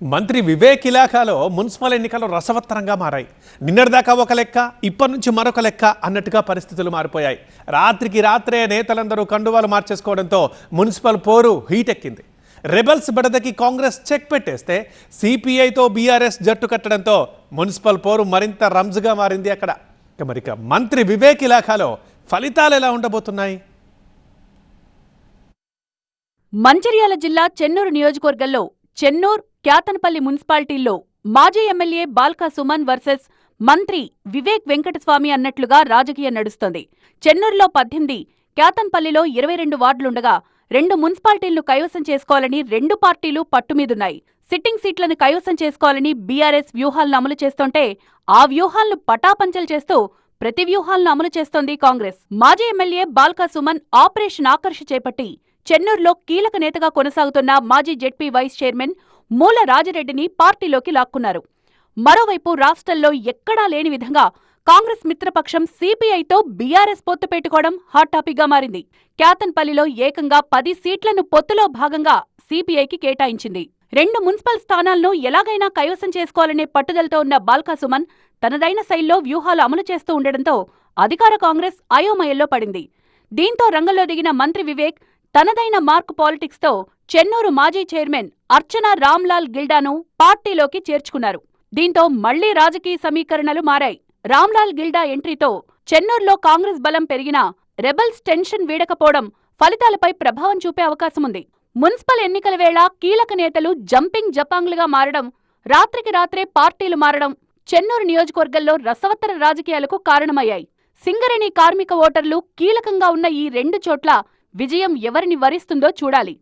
మంత్రి వివేక్ ఇలాఖాలో మున్సిపల్ ఎన్నికలు రసవత్తరంగా మారాయి. నిన్నటిదాకా ఒక లెక్క ఇప్పటి నుంచి మరొక లెక్క అన్నట్టుగా పరిస్థితులు మారిపోయాయి. రాత్రికి రాత్రే నేతలందరూ కండువాలు మార్చేసుకోవడంతో మున్సిపల్ పోరు హీట్ ఎక్కింది రెబల్స్ బడదకి కాంగ్రెస్ చెక్ పెట్టేస్తే సిపిఐతో బీఆర్ఎస్ జట్టు కట్టడంతో మున్సిపల్ పోరు మరింత రంజుగా మారింది అక్కడ. మరిక మంత్రి వివేక్ ఇలాఖాలో ఫలితాలు ఎలా ఉండబోతున్నాయి? మంచిర్యాల జిల్లా చెన్నూరు నియోజకవర్గంలో చెన్నూర్ క్యాతనపల్లి మున్సిపాలిటీల్లో మాజీ ఎమ్మెల్యే బాల్కా సుమన్ వర్సెస్ మంత్రి వివేక్ వెంకటస్వామి అన్నట్లుగా రాజకీయం నడుస్తోంది. చెన్నూరులో పద్దెనిమిది క్యాతన్పల్లిలో ఇరవై రెండు వార్డులుండగా రెండు మున్సిపాలిటీలను కైవసం చేసుకోవాలని రెండు పార్టీలు పట్టుమీదున్నాయి. సిట్టింగ్ సీట్లను కైవసం చేసుకోవాలని బీఆర్ఎస్ వ్యూహాలను అమలు చేస్తుంటే ఆ వ్యూహాలను పటాపంచలు చేస్తూ ప్రతి వ్యూహాలను అమలు చేస్తోంది కాంగ్రెస్. మాజీ ఎమ్మెల్యే బాల్కా సుమన్ ఆపరేషన్ ఆకర్ష చేపట్టి చెన్నూరులో కీలక నేతగా కొనసాగుతున్న మాజీ జెడ్పీ వైస్ చైర్మన్ మూల రాజిరెడ్డిని పార్టీలోకి లాక్కున్నారు. మరోవైపు రాష్ట్రంలో ఎక్కడా లేని విధంగా కాంగ్రెస్ మిత్రపక్షం సిపిఐతో బీఆర్ఎస్ పొత్తు పెట్టుకోవడం హాట్ టాపిక్గా మారింది. క్యాతన్పల్లిలో ఏకంగా పది సీట్లను పొత్తులో భాగంగా సిపిఐకి కేటాయించింది. రెండు మున్సిపల్ స్థానాలను ఎలాగైనా కైవసం చేసుకోవాలనే పట్టుదలతో ఉన్న బాల్కా సుమన్ తనదైన శైలిలో వ్యూహాలు అమలు చేస్తూ ఉండడంతో అధికార కాంగ్రెస్ అయోమయంలో పడింది. దీంతో రంగంలో దిగిన మంత్రి వివేక్ తనదైన మార్క్ పాలిటిక్స్తో చెన్నూరు మాజీ చైర్మన్ అర్చనా రామ్లాల్ గిల్డాను పార్టీలోకి చేర్చుకున్నారు. దీంతో మళ్ళీ రాజకీయ సమీకరణలు మారాయి. రామ్లాల్ గిల్డా ఎంట్రీతో చెన్నూరులో కాంగ్రెస్ బలం పెరిగినా రెబల్స్ టెన్షన్ వీడకపోవడం ఫలితాలపై ప్రభావం చూపే అవకాశముంది. మున్సిపల్ ఎన్నికల వేళ కీలక నేతలు జంపింగ్ జపాంగ్లుగా మారడం రాత్రికి రాత్రే పార్టీలు మారడం చెన్నూరు నియోజకవర్గంలో రసవత్తర రాజకీయాలకు కారణమయ్యాయి. సింగరేణి కార్మిక ఓటర్లు కీలకంగా ఉన్న ఈ రెండు చోట్ల విజయం ఎవరిని వరిస్తుందో చూడాలి.